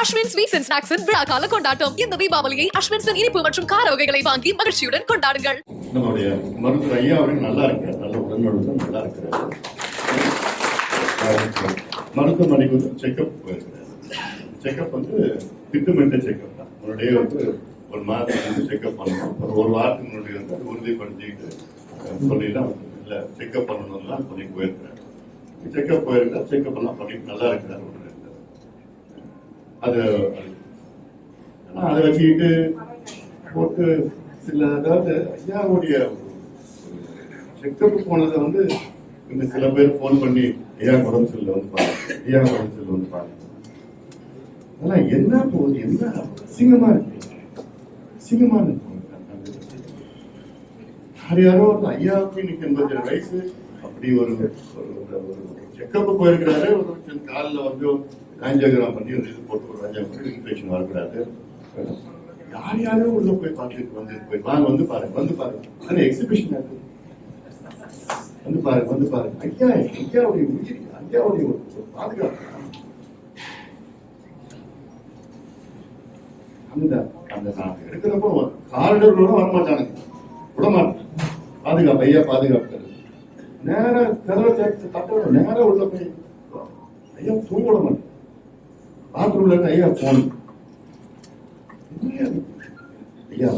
Ashwin sweets and snacks விழா கால கொண்டாட்டம். இந்த தீபாவளியை அஸ்வின்ஸின் இனிப்பு மற்றும் கார வகைகளை வாங்கி மகிழ்ச்சியுடன் கொண்டாடுங்கள். நம்மளுடைய மருத்துவர் ஐயா அவர்கள் நல்லா இருக்கிறார். நல்ல உடல்நலம் நல்லா இருக்கிறார். மருத்துவமனைக்கு வந்து செக்அப் போயிருக்கிறார். செக்அப் வந்து திட்டமிட்ட செக்அப் தான். முன்னாடியே வந்து ஒரு மாதத்துக்கு வந்து செக்அப் பண்ணணும். ஒரு ஒரு வாரத்துக்கு முன்னாடி வந்து அதை உறுதிப்படுத்திக்கிட்டு அஹ், சொல்லிலாம் வந்து இல்லை செக்கப் பண்ணணும்லாம் சொல்லி போயிருக்கிறார். செக்அப் போயிருக்கார் செக்அப் எல்லாம் பண்ணி நல்லா இருக்கிறார். அது ஆனா அதை வச்சுக்கிட்டு போட்டு சில அதாவது ஐயாவுடைய செக்கப் போனதை வந்து இந்த சில பேர் ஃபோன் பண்ணி ஐயா உடம்பு செல்ல வந்து பாருங்க ஐயா உடம்பு செல்ல வந்து பாருங்க ஆனா என்ன போகுது என்ன அசிங்கமா இருக்கு அசிங்கமா இருக்கு யார் யாரோ ஒரு ஐயாவுக்கு இன்னைக்கு எண்பத்தி வயசு அப்படி ஒரு செக்கப் போயிருக்கிறாரு ஒரு காலில் வந்து ஆஞ்சியோகிராம் பண்ணி ஒரு இது போட்டு ஒரு ஆஞ்சியோகிராம் இன்ஃபெக்ஷன் வரக்கூடாது. யார் யாரோ உள்ள போய் பார்த்துட்டு வந்து போய் வாங்க வந்து பாருங்க வந்து பாருங்க. அந்த எக்ஸிபிஷன் இருக்கு வந்து பாருங்க வந்து பாருங்க. ஐயா ஐயாவுடைய உயிர் ஐயாவுடைய ஒரு பாதுகாப்பு. அந்த அந்த நான் எடுக்கிறப்போ காரிடர்களோட வரமாட்டானுங்க. விடமாட்டேன். பாதுகாப்பு ஐயா பாதுகாப்பு. நேரம் கதவை தட்ட நேரம் உள்ள போய் ஐயா தூங்க விட மாட்டேன். பாத்ரூம்ல இருந்து ஐயா போன் ஐயா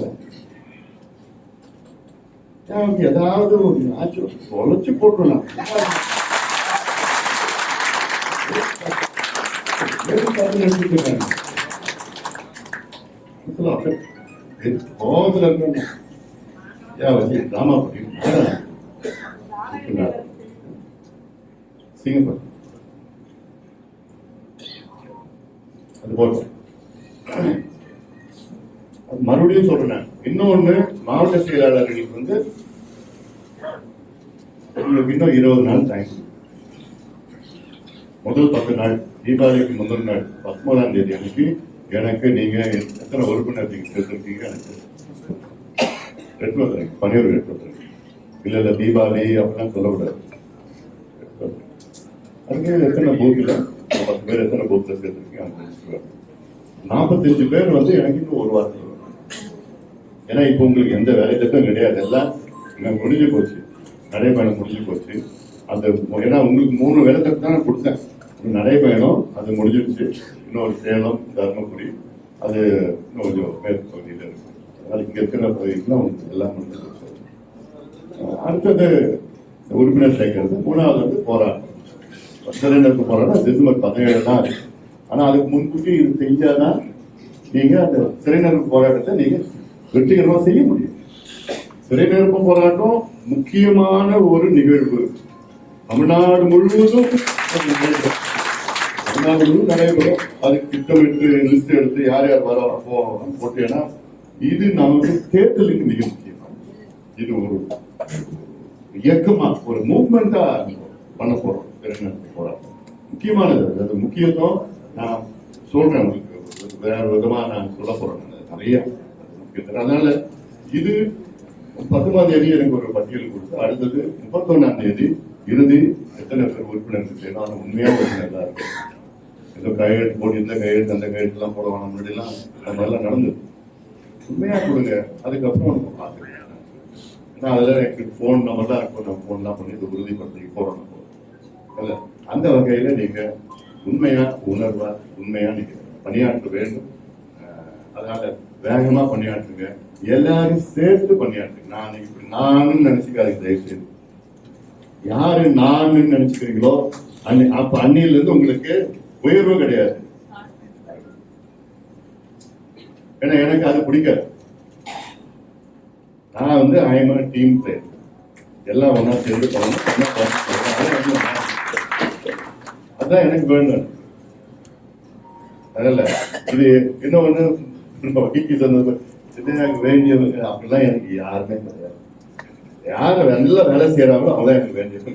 அவனுக்கு ஏதாவது ஒரு ஆச்சு தொலைச்சு போட்டுருலாம் கோபத்துல டிராமா பண்ணி சிங்கப்பூர். மறுபடியும் சொல்றேன். இன்னொன்னு மாவட்ட செயலாளர்களுக்கு வந்து உங்களுக்கு இன்னும் இருபது நாள் டைம் முதல் பத்து நாள் தீபாவளிக்கு முதல் நாள் பத்தொன்பதாம் தேதி அன்னைக்கு எனக்கு நீங்க எத்தனை உறுப்பினர் நீங்க எனக்கு எடுத்து வந்துருங்க பனியூர் எடுத்து வந்துருங்க இல்ல இல்ல தீபாவளி அப்படிலாம் சொல்லக்கூடாது. அதுக்கு எத்தனை பூத்துல பேர் எத்தனை பூத்துல சேர்த்திருக்கீங்க நாற்பத்தஞ்சு பேர் வந்து எனக்கு இன்னும் ஒரு வார்த்தை ஏன்னா இப்போ உங்களுக்கு எந்த வேலை திட்டம் கிடையாது. எல்லாம் முடிஞ்சு போச்சு. நடைபயணம் முடிஞ்சு போச்சு. அந்த ஏன்னா உங்களுக்கு மூணு வேலை திட்டம் தான் நான் கொடுத்தேன். நடைபயணம் அது முடிஞ்சிருச்சு. இன்னொரு சேலம் தருமபுரி அது இன்னும் கொஞ்சம் மேற்கு பகுதியில் இருக்கும் அதனால இங்கே இருக்கிற பகுதிக்குலாம் உங்களுக்கு எல்லாம் முடிஞ்சு போச்சு. அடுத்தது உறுப்பினர் சேர்க்கறது மூணாவது வந்து போராட்டம். சிறைநெருப்பு போராட்டம் டிசம்பர் பதினேழு தான் இருக்கு. ஆனா அதுக்கு முன்கூட்டி இது செஞ்சாதான் நீங்க அந்த சிறைநெருப்பு போராட்டத்தை நீங்க வெற்றிகரமா செய்ய முடியும். சிறைநெருப்பு போராட்டம் முக்கியமான ஒரு நிகழ்வு. தமிழ்நாடு முழுவதும் நிகழ்வு. தமிழ்நாடு முழுவதும் நடைபெறும். அதுக்கு திட்டமிட்டு லிஸ்ட் எடுத்து யார் யார் வர போவாங்க போட்டேன்னா இது நமக்கு தேர்தலுக்கு மிக முக்கியமானது. இது ஒரு இயக்கமா ஒரு மூவ்மெண்டா பண்ண போறோம். சிறைநெருப்பு போராட்டம் முக்கியமானது அது. முக்கியத்துவம் நான் சொல்றேன் உங்களுக்கு. வேற விதமா நான் சொல்ல போறேன். நிறைய அதனால இது பத்தொன்பதாம் தேதி எனக்கு ஒரு பட்டியல் கொடுத்து அடுத்தது முப்பத்தொன்னாம் தேதி இறுதி எத்தனை பேர் உறுப்பினர்கள் செய்யணும் உண்மையாக உண்மையா உறுப்பினர் இருக்கும் ஏதோ கையெழுத்து போட்டு இந்த கையெழுத்து அந்த கையெழுத்து எல்லாம் போடுவாங்க முன்னாடி எல்லாம் நம்ம எல்லாம் நடந்தது. உண்மையா கொடுங்க. அதுக்கப்புறம் நம்ம பார்த்துக்கலாம் ஏன்னா அதுல எனக்கு ஃபோன் நம்பர் தான் இருக்கும். நம்ம ஃபோன்லாம் பண்ணி இதை உறுதிப்படுத்தி போறோம் நம்ம. அந்த வகையில நீங்க உண்மையா உணர்வா உண்மையா நீங்க பணியாற்ற வேண்டும். அதனால வேகமா பணியாற்றுங்க. எல்லாரும் சேர்த்து பணியாற்றுங்க. நான் இப்படி நானும் நினைச்சுக்காதீங்க தயவு செய்து யாரு நான் நினைச்சுக்கிறீங்களோ அன்னி அப்ப அன்னியில இருந்து உங்களுக்கு உயர்வு கிடையாது. ஏன்னா எனக்கு அது பிடிக்காது. நான் வந்து ஐஎம் டீம் பிளேயர் எல்லாம் ஒன்னா சேர்ந்து பண்ணணும். அதுதான் எனக்கு வேணும். அதனால இது என்ன ஒண்ணு? வைக்கி சொன்னது எனக்கு வேண்டியது. அப்படிலாம் எனக்கு யாருமே கிடையாது. யார் நல்லா வேலை செய்யறாங்களோ அவதான் எனக்கு வேண்டியது.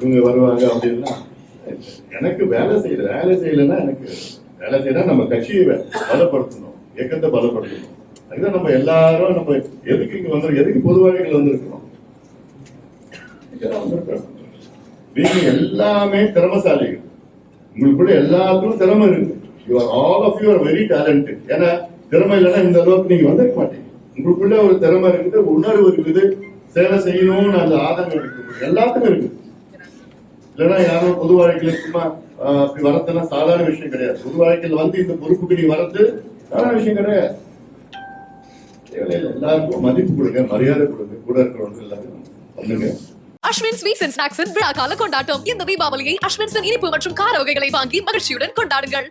இவங்க வருவாங்க அப்படின்னா எனக்கு வேலை செய்யல வேலை செய்யலைன்னா எனக்கு வேலை செய்யலாம் நம்ம கட்சியை பலப்படுத்தணும். இயக்கத்தை பலப்படுத்தணும். அதுதான் நம்ம எல்லாரும் நம்ம எதுக்கு இங்க வந்திருக்கோம் எதுக்கு பொதுவாக வந்திருக்கிறோம்? வந்திருக்கிறோம். நீங்க எல்லாமே திறமசாலிகள் உங்களுக்குள்ள எல்லாத்துக்கும் திறமை இருக்கு. You are all of you are very talented ஏன்னா திறமை இல்லைன்னா இந்த அளவுக்கு நீங்க வந்திருக்க மாட்டீங்க. உங்களுக்குள்ள ஒரு திறமை இருக்குது உணர்வு இருக்குது சேவை செய்யணும்னு அந்த ஆதங்கம் இருக்கு எல்லாத்துக்கும் இருக்கு. இல்லைன்னா யாரும் பொது வாழ்க்கையில சும்மா அப்படி வரதுன்னா சாதாரண விஷயம் கிடையாது. பொது வாழ்க்கையில வந்து இந்த பொறுப்புக்கு நீ வரது சாதாரண விஷயம் கிடையாது. எல்லாருக்கும் மதிப்பு கொடுங்க மரியாதை கொடுங்க. கூட இருக்கிறவங்க எல்லாரும் பண்ணுங்க. அஸ்வின் ஸ்வீட்ஸ் அண்ட் ஸ்நாக்ஸின் விழா கால கொண்டாட்டம். இந்த தீபாவளியை அஸ்வின்ஸின் இனிப்பு மற்றும் கார வகைகளை வாங்கி மகிழ்ச்சியுடன் கொண்டாடுங்கள்.